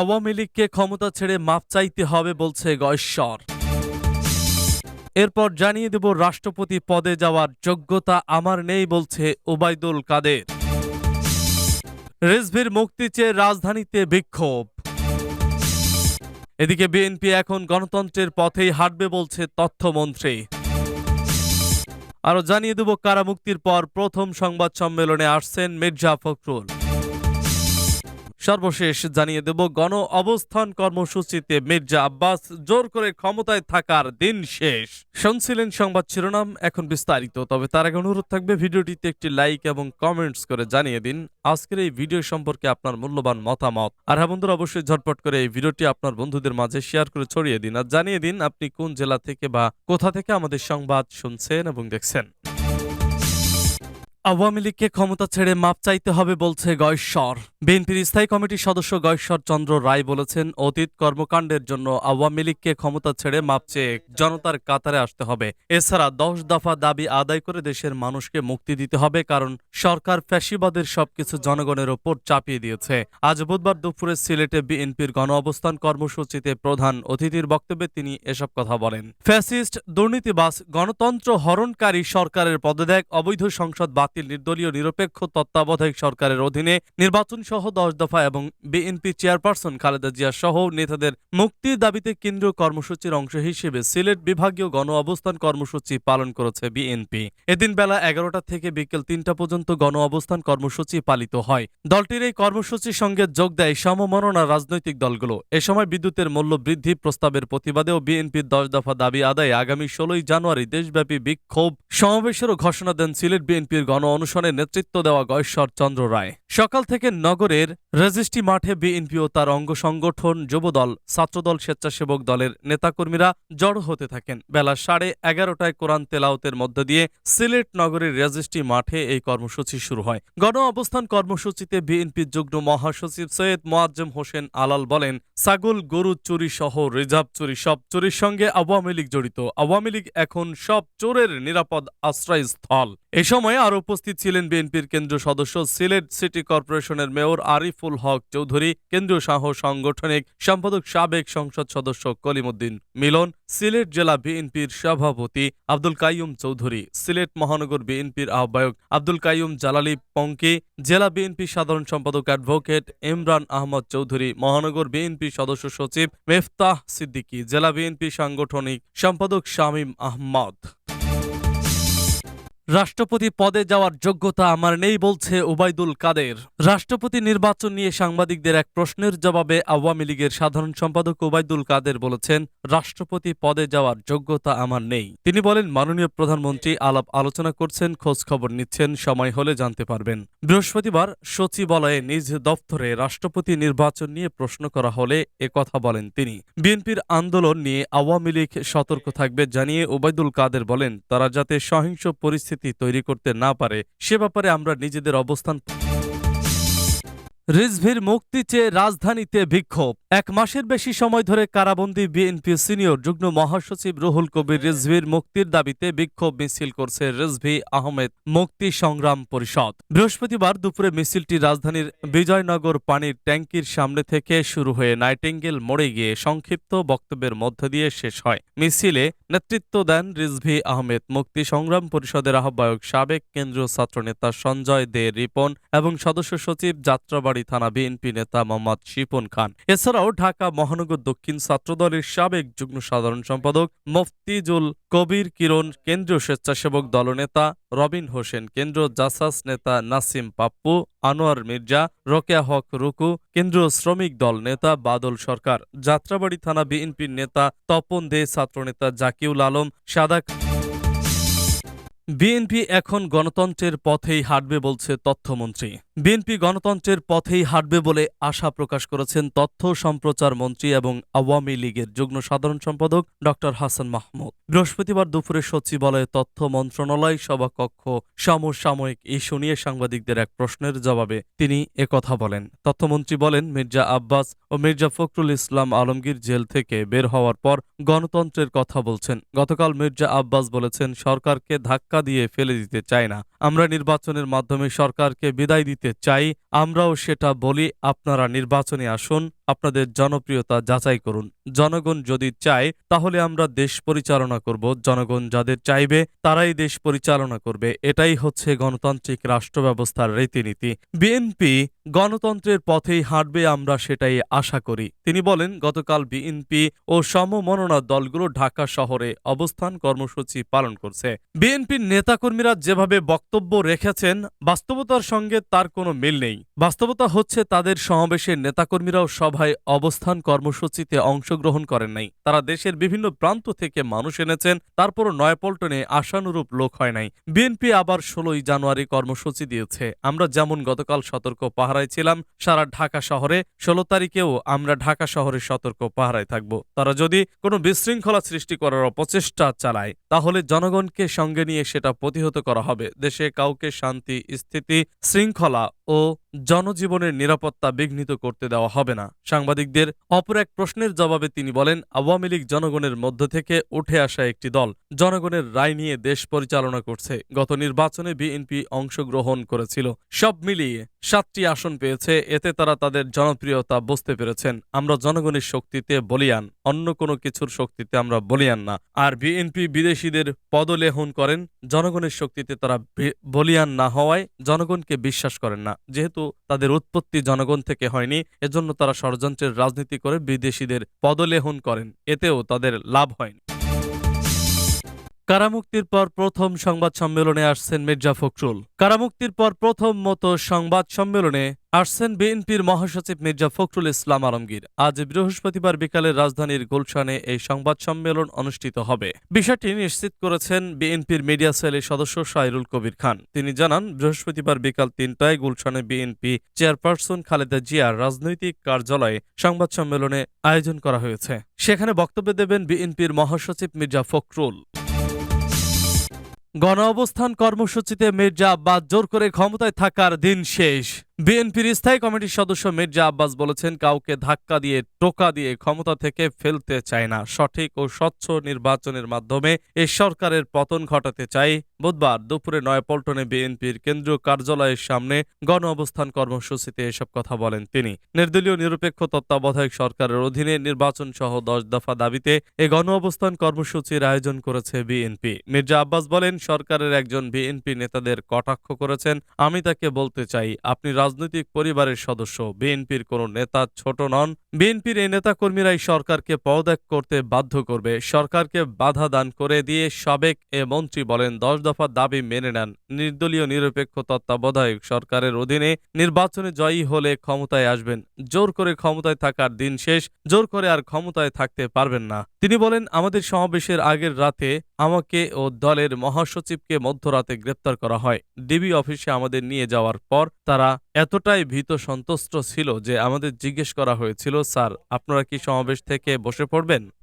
আওয়ামী লীগকে ক্ষমতা ছেড়ে মাপ চাইতে হবে বলছে গয়েশ্বর। এরপর জানিয়ে দেব, রাষ্ট্রপতি পদে যাওয়ার যোগ্যতা আমার নেই বলছে ওবায়দুল কাদের। রেজভির মুক্তি চেয়ে রাজধানীতে বিক্ষোভ। এদিকে বিএনপি এখন গণতন্ত্রের পথেই হাঁটবে বলছে তথ্যমন্ত্রী। আরও জানিয়ে দেব, কারামুক্তির পর প্রথম সংবাদ সম্মেলনে আসছেন মির্জা ফখরুল। সর্বশেষ জানিয়ে দেব, গণ অবস্থান কর্মসূচিতে মির্জা আব্বাস জোর করে ক্ষমতায় থাকার দিন শেষ। শুনছিলেন সংবাদ শিরোনাম, এখন বিস্তারিত। তবে তার আগে অনুরোধ থাকবে, ভিডিওটিতে একটি লাইক এবং কমেন্টস করে জানিয়ে দিন, আজকের এই ভিডিও সম্পর্কে আপনার মূল্যবান মতামত। আর হ্যাঁ বন্ধুরা, অবশ্যই ঝটপট করে এই ভিডিওটি আপনার বন্ধুদের মাঝে শেয়ার করে ছড়িয়ে দিন। আর জানিয়ে দিন, আপনি কোন জেলা থেকে বা কোথা থেকে আমাদের সংবাদ শুনছেন এবং দেখছেন। আওয়ামী লীগকে ক্ষমতা ছেড়ে মাপ চাইতে হবে বলছে গয়েশ্বর। বিএনপির স্থায়ী কমিটির সদস্য গয়েশ্বর চন্দ্র রায় বলেছেন, অতীত কর্মকাণ্ডের জন্য আওয়ামী লীগকে ক্ষমতা ছেড়ে মাপ চেয়ে জনতার কাতারে আসতে হবে। এছাড়া দশ দফা দাবি আদায় করে দেশের মানুষকে মুক্তি দিতে হবে, কারণ সরকার ফ্যাসিবাদের সবকিছু জনগণের ওপর চাপিয়ে দিয়েছে। আজ বুধবার দুপুরে সিলেটে বিএনপির গণ অবস্থান কর্মসূচিতে প্রধান অতিথির বক্তব্যে তিনি এসব কথা বলেন। ফ্যাসিস্ট দুর্নীতিবাস গণতন্ত্র হরণকারী সরকারের পদত্যাগ, অবৈধ সংসদ বাতিল নির্দলীয় নিরপেক্ষ তত্ত্বাবধায়ক সরকারের অধীনে নির্বাচন সহ দশ দফা এবং বিএনপি চেয়ারপারসন খালেদা জিয়া সহ নেতাদের মুক্তির দাবিতে কেন্দ্রীয় কর্মসূচির অংশ হিসেবে সিলেট বিভাগীয় গণ অবস্থান কর্মসূচি পালন করেছে বিএনপি। এদিন বেলা এগারোটা থেকে বিকেল তিনটা পর্যন্ত গণ অবস্থান কর্মসূচি পালিত হয়। দলটির এই কর্মসূচির সঙ্গে যোগ দেয় সমমননা রাজনৈতিক দলগুলো। এ সময় বিদ্যুতের মূল্য বৃদ্ধি প্রস্তাবের প্রতিবাদেও বিএনপির দশ দফা দাবি আদায়ে আগামী ষোলোই জানুয়ারি দেশব্যাপী বিক্ষোভ সমাবেশেরও ঘোষণা দেন সিলেট বিএনপির গণ অনুসরণে নেতৃত্ব দেওয়া গয়েশ্বর চন্দ্র রায়। সকাল থেকে নগরের রেজিস্ট্রি মাঠে বিএনপি ও তার অঙ্গ সংগঠন, যুবদল, ছাত্রদল, স্বেচ্ছাসেবক দলের নেতাকর্মীরা জড়ো হতে থাকেন। বেলা সাড়ে এগারোটায় কোরআন তেলাওতের মধ্য দিয়ে সিলেট নগরের রেজিস্ট্রি মাঠে এই কর্মসূচি শুরু হয়। গণ অবস্থান কর্মসূচিতে বিএনপির যুগ্ম মহাসচিব সৈয়দ মোয়াজ্জেম হোসেন আলাল বলেন, ছাগল, গরু চুরি সহ রিজার্ভ চুরি সব চুরির সঙ্গে আওয়ামী লীগ জড়িত। আওয়ামী লীগ এখন সব চোরের নিরাপদ আশ্রয়স্থল। এ সময় আর উপস্থিত ছিলেন বিএনপির কেন্দ্রীয় সদস্য, সিলেট সিটি কর্পোরেশনের মেয়র আরিফুল হক চৌধুরী, কেন্দ্রীয় সাহ সাংগঠনিক সম্পাদক সাবেক সংসদ সদস্য কলিমুদ্দিন মিলন, সিলেট জেলা বিএনপির সভাপতি আব্দুল কাইয়ুম চৌধুরী, সিলেট মহানগর বিএনপির আহ্বায়ক আব্দুল কাইয়ুম জালালি পঙ্কি, জেলা বিএনপি সাধারণ সম্পাদক অ্যাডভোকেট ইমরান আহমদ চৌধুরী, মহানগর বিএনপি সদস্য সচিব মেফতাহ সিদ্দিকী, জেলা বিএনপি সাংগঠনিক সম্পাদক শামীম আহমদ। রাষ্ট্রপতি পদে যাওয়ার যোগ্যতা আমার নেই বলছে ওবায়দুল কাদের। রাষ্ট্রপতি নির্বাচন নিয়ে সাংবাদিকদের এক প্রশ্নের জবাবে আওয়ামী লীগের সাধারণ সম্পাদক ওবায়দুল কাদের বলেছেন, রাষ্ট্রপতি পদে যাওয়ার যোগ্যতা আমার নেই। তিনি বলেন, মাননীয় প্রধানমন্ত্রী আলাপ আলোচনা করছেন, খোঁজ খবর নিচ্ছেন, সময় হলে জানতে পারবেন। বৃহস্পতিবার সচিবালয়ে নিজ দফতরে রাষ্ট্রপতি নির্বাচন নিয়ে প্রশ্ন করা হলে কথা বলেন তিনি। বিএনপির আন্দোলন নিয়ে আওয়ামী লীগ সতর্ক থাকবে জানিয়ে ওবায়দুল কাদের বলেন, তারা যাতে সহিংস পরিস্থিতি তৈরি করতে না পারে সে ব্যাপারে আমরা নিজেদের অবস্থান রিজভির মুক্তি চেয়ে রাজধানীতে বিক্ষোভ। এক মাসের বেশি সময় ধরে কারাবন্দী বিএনপি সিনিয়র যুগ্ম মহাসচিব রুহুল কবির রিজভির মুক্তির দাবিতে বিক্ষোভ মিছিল করছে রিজভি আহমেদ মুক্তি সংগ্রাম পরিষদ। বৃহস্পতিবার দুপুরে মিছিলটি রাজধানীর বিজয়নগর পানির ট্যাঙ্কির সামনে থেকে শুরু হয়ে নাইটিঙ্গেল মোড়ে গিয়ে সংক্ষিপ্ত বক্তব্যের মধ্য দিয়ে শেষ হয়। মিছিলে নেতৃত্ব দেন রিজভি আহমেদ মুক্তি সংগ্রাম পরিষদের আহ্বায়ক সাবেক কেন্দ্রীয় ছাত্রনেতা সঞ্জয় দে রিপন এবং সদস্য সচিব যাত্রাবাড়ি থানা বিএনপি নেতা মোহাম্মদ শিপন খান। এছাড়াও ঢাকা মহানগর দক্ষিণ ছাত্রদলের সাবেক যুগ্ম সাধারণ সম্পাদক মফতিজুল কবির কিরণ, কেন্দ্রীয় স্বেচ্ছাসেবক দলনেতা রবিন হোসেন কেন্দ্র জাসাস নেতা নাসিম পাপ্পু, আনোয়ার মির্জা, রোকেয়া হক রুকু, কেন্দ্রীয় শ্রমিক দল নেতা বাদল সরকার। যাত্রাবাড়ি থানা বিএনপির নেতা তপন দে, ছাত্রনেতা জাকিউল আলম সাদা বিএনপি এখন গণতন্ত্রের পথেই হাঁটবে বলছে তথ্যমন্ত্রী। বিএনপি গণতন্ত্রের পথেই হাঁটবে বলে আশা প্রকাশ করেছেন তথ্য সম্প্রচার মন্ত্রী এবং আওয়ামী লীগের যুগ্ম সাধারণ সম্পাদক ড হাসান মাহমুদ। বৃহস্পতিবার দুপুরে সচিবালয়ে তথ্য মন্ত্রণালয়, সভাকক্ষ, সমসাময়িক ইস্যু নিয়ে সাংবাদিকদের এক প্রশ্নের জবাবে তিনি একথা বলেন। তথ্যমন্ত্রী বলেন, মির্জা আব্বাস ও মির্জা ফখরুল ইসলাম আলমগীর জেল থেকে বের হওয়ার পর গণতন্ত্রের কথা বলছেন। গতকাল মির্জা আব্বাস বলেছেন, সরকারকে ধাক্কা দিয়ে ফেলে দিতে চায় না। আমরা নির্বাচনের মাধ্যমে সরকারকে বিদায় দিতে চাই, আমরাও সেটা বলি, আপনারা নির্বাচনে আসুন, আপনাদের জনপ্রিয়তা যাচাই করুন। জনগণ যদি চায়, তাহলে আমরা দেশ পরিচালনা করব। জনগণ যাদের চাইবে, তারাই দেশ পরিচালনা করবে। এটাই হচ্ছে গণতান্ত্রিক রাষ্ট্র ব্যবস্থার রীতিনীতি। বিএনপি গণতন্ত্রের পথেই হাঁটবে, আমরা সেটাই আশা করি। তিনি বলেন, গতকাল বিএনপি ও সমমননা দলগুলো ঢাকা শহরে অবস্থান কর্মসূচি পালন করছে। বিএনপির নেতাকর্মীরা যেভাবে বক্তব্য রেখেছেন, বাস্তবতার সঙ্গে তার কোনো মিল নেই। বাস্তবতা হচ্ছে তাদের সমাবেশের নেতাকর্মীরাও সভায় অবস্থান কর্মসূচিতে অংশগ্রহণ করেন নাই। তারা দেশের বিভিন্ন প্রান্ত থেকে মানুষ এনেছেন, তারপরও নয়াপল্টনে আশানুরূপ লোক হয় নাই। বিএনপি আবার ষোলোই জানুয়ারি কর্মসূচি দিয়েছে। আমরা যেমন গতকাল সতর্ক পাহারায় ছিলাম, সারা ঢাকা শহরে, ষোলো তারিখেও আমরা ঢাকা শহরে সতর্ক পাহারায় থাকব। তারা যদি কোনো বিশৃঙ্খলা সৃষ্টি করার অপচেষ্টা চালায়, তাহলে জনগণকে সঙ্গে নিয়ে সেটা প্রতিহত করা হবে। দেশে কাউকে শান্তি, স্থিতি, শৃঙ্খলা ও জনজীবনের নিরাপত্তা বিঘ্নিত করতে দেওয়া হবে না। সাংবাদিকদের অপর এক প্রশ্নের জবাবে তিনি বলেন, আওয়ামী লীগ জনগণের মধ্য থেকে উঠে আসা একটি দল জনগণের রায় নিয়ে দেশ পরিচালনা করছে। গত নির্বাচনে বিএনপি অংশগ্রহণ করেছিল। সব মিলিয়ে সাতটি আসন পেয়েছে, এতে তারা তাদের জনপ্রিয়তা বুঝতে পেরেছেন। আমরা জনগণের শক্তিতে বলিয়ান, অন্য কোনো কিছুর শক্তিতে আমরা বলিয়ান না। আর বিএনপি বিদেশিদের পদলেহন করেন, জনগণের শক্তিতে তারা বলিয়ান না হওয়ায় জনগণকে বিশ্বাস করেন না। যেহেতু তাদের উৎপত্তি জনগণ থেকে হয়নি, এজন্য তারা ষড়যন্ত্রের রাজনীতি করে বিদেশিদের পদলেহন করেন। এতেও তাদের লাভ হয়নি। কারামুক্তির পর প্রথম সংবাদ সম্মেলনে আসছেন মির্জা ফখরুল। কারামুক্তির পর প্রথম মতো সংবাদ সম্মেলনে আসছেন বিএনপির মহাসচিব মির্জা ফখরুল ইসলাম আলমগীর। আজ বৃহস্পতিবার বিকালে রাজধানীর গুলশানে এই সংবাদ সম্মেলন অনুষ্ঠিত হবে। বিষয়টি নিশ্চিত করেছেন বিএনপির মিডিয়া সেলের সদস্য সাইরুল কবির খান। তিনি জানান, বৃহস্পতিবার বিকাল তিনটায় গুলশানে বিএনপি চেয়ারপারসন খালেদা জিয়ার রাজনৈতিক কার্যালয়ে সংবাদ সম্মেলনে আয়োজন করা হয়েছে। সেখানে বক্তব্য দেবেন বিএনপির মহাসচিব মির্জা ফখরুল। গণ অবস্থান কর্মসূচিতে মির্জা আব্বাস জোর করে ক্ষমতায় থাকার দিন শেষ। বিএনপির স্থায়ী কমিটির সদস্য মির্জা আব্বাস বলেছেন, কাউকে ধাক্কা দিয়ে, টোকা দিয়ে ক্ষমতা থেকে ফেলতে চায় না। সঠিক ও স্বচ্ছ নির্বাচনের মাধ্যমে এ সরকারের পতন ঘটাতে চাই বুধবার দুপুরে নয়াপল্টনে বিএনপির কেন্দ্রীয় কার্যালয়ের সামনে গণ অবস্থান কর্মসূচিতে এসব কথা বলেন তিনি। নির্দলীয় নিরপেক্ষ তত্ত্বাবধায়ক সরকারের অধীনে নির্বাচন সহ দশ দফা দাবিতে এ গণ অবস্থান কর্মসূচির আয়োজন করেছে বিএনপি। মির্জা আব্বাস বলেন সরকারের একজন বিএনপি নেতাদের কটাক্ষ করেছেন। আমি তাকে বলতে চাই, আপনি রাজনৈতিক পরিবারের সদস্য, বিএনপির কোন নেতা ছোট নন। বিএনপির এই নেতাকর্মীরাই সরকারকে পদত্যাগ করতে বাধ্য করবে। সরকারকে বাধা দান করে দিয়ে সাবেক এ মন্ত্রী বলেন, দশ দফা দাবি মেনে নেন। নির্দলীয়, নিরপেক্ষ তত্ত্বাবধায়ক সরকারের অধীনে নির্বাচনে জয়ী হলে ক্ষমতায় আসবেন। জোর করে ক্ষমতায় থাকার দিন শেষ। জোর করে আর ক্ষমতায় থাকতে পারবেন না। তিনি বলেন, আমাদের সমাবেশের আগের রাতে আমাকে ও দলের মহাসচিবকে মধ্যরাতে গ্রেপ্তার করা হয়। ডিবি অফিসে আমাদের নিয়ে যাওয়ার পর তারা এতটাই ভীত সন্তুষ্ট ছিল যে আমাদের জিজ্ঞেস করা হয়েছিল, স্যার, আপনারা কি সমাবেশ থেকে বসে পড়বেন?